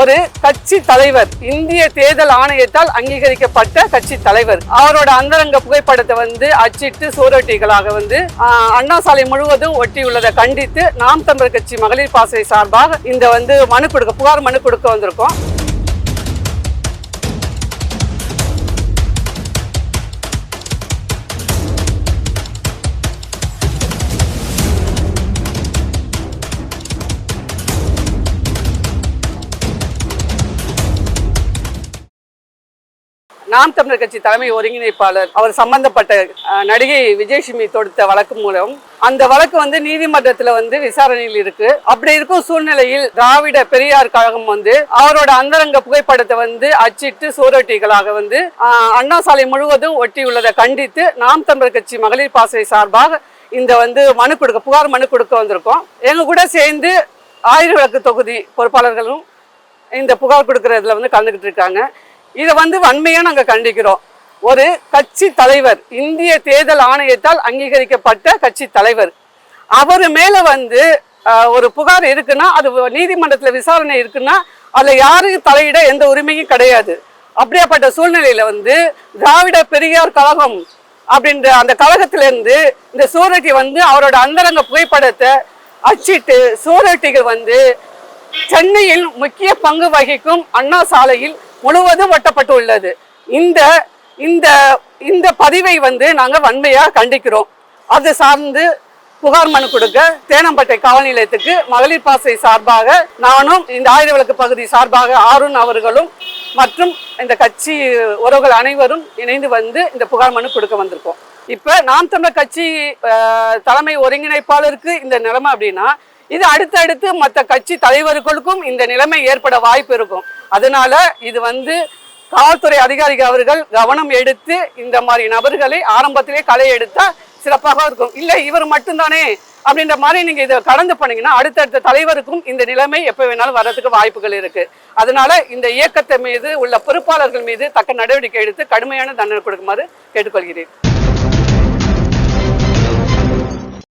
ஒரு கட்சி தலைவர் இந்திய தேர்தல் ஆணையத்தால் அங்கீகரிக்கப்பட்ட கட்சி தலைவர். அவரோட அந்தரங்க புகைப்படத்தை வந்து அச்சிட்டு சூரொட்டிகளாக வந்து அண்ணா சாலை முழுவதும் ஒட்டியுள்ளதை கண்டித்து நாம் தமிழர் கட்சி மகளிர் பாசறை சார்பாக இந்த வந்து மனு கொடுக்க புகார் மனு கொடுக்க வந்திருக்கோம். நாம் தமிழர் கட்சி தலைமை ஒருங்கிணைப்பாளர் அவர் சம்பந்தப்பட்ட நடிகை விஜயலட்சுமி தொடுத்த வழக்கு மூலம் அந்த வழக்கு வந்து நீதிமன்றத்துல வந்து விசாரணையில் இருக்கு. அப்படி இருக்கும் சூழ்நிலையில் திராவிட பெரியார் கழகம் வந்து அவரோட அந்தரங்க புகைப்படத்தை வந்து அச்சிட்டு சூரொட்டிகளாக வந்து அண்ணா சாலை முழுவதும் ஒட்டியுள்ளதை கண்டித்து நாம் தமிழர் கட்சி மகளிர் பாசறை சார்பாக இந்த வந்து மனு கொடுக்க புகார் மனு கொடுக்க வந்திருக்கோம். எங்க கூட சேர்ந்து ஆயிரம் விளக்கு தொகுதி பொறுப்பாளர்களும் இந்த புகார் கொடுக்கறதுல வந்து கலந்துக்கிட்டு இருக்காங்க. இதை வந்து வன்மையாக நாங்கள் கண்டிக்கிறோம். ஒரு கட்சி தலைவர் இந்திய தேர்தல் ஆணையத்தால் அங்கீகரிக்கப்பட்ட கட்சி தலைவர். அவர் மேலே வந்து ஒரு புகார் இருக்குன்னா அது நீதிமன்றத்தில் விசாரணை இருக்குன்னா அதில் யாரும் தலையிட எந்த உரிமையும் கிடையாது. அப்படியாப்பட்ட சூழ்நிலையில் வந்து திராவிட பெரியார் கழகம் அப்படின்ற அந்த கழகத்திலேருந்து இந்த சூரட்டி வந்து அவரோட அந்தரங்க புகைப்படத்தை அச்சிட்டு சூரட்டிகள் வந்து சென்னையில் முக்கிய பங்கு வகிக்கும் அண்ணா சாலையில் முழுவதும் ஒட்டப்பட்டு உள்ளது இந்த இந்த இந்த பதிவை வந்து நாங்கள் வன்மையாக கண்டிக்கிறோம். அது சார்ந்து புகார் மனு கொடுக்க தேனம்பட்டை காவல் நிலையத்துக்கு மகளிர் பாசை சார்பாக நானும் இந்த ஆயுத விளக்கு பகுதி சார்பாக ஆருண் அவர்களும் மற்றும் இந்த கட்சி உறவுகள் அனைவரும் இணைந்து வந்து இந்த புகார் மனு கொடுக்க வந்திருக்கோம். இப்போ நாம் தமிழர் கட்சி தலைமை ஒருங்கிணைப்பாளருக்கு இந்த நிலைமை அப்படின்னா இது அடுத்தடுத்து மற்ற கட்சி தலைவர்களுக்கும் இந்த நிலைமை ஏற்பட வாய்ப்பு இருக்கும். அதனால இது வந்து காவல்துறை அதிகாரிகள் அவர்கள் கவனம் எடுத்து இந்த மாதிரி நபர்களை ஆரம்பத்திலே களை எடுத்தா சிறப்பாக இருக்கும். இல்லை இவர் மட்டும்தானே அப்படின்ற மாதிரி நீங்கள் இதை கடந்து பண்ணீங்கன்னா அடுத்தடுத்த தலைவருக்கும் இந்த நிலைமை எப்போ வேணாலும் வர்றதுக்கு வாய்ப்புகள் இருக்கு. அதனால இந்த இயக்கத்தை மீது உள்ள பொறுப்பாளர்கள் மீது தக்க நடவடிக்கை எடுத்து கடுமையான தண்டனை கொடுக்குமாறு கேட்டுக்கொள்கிறேன்.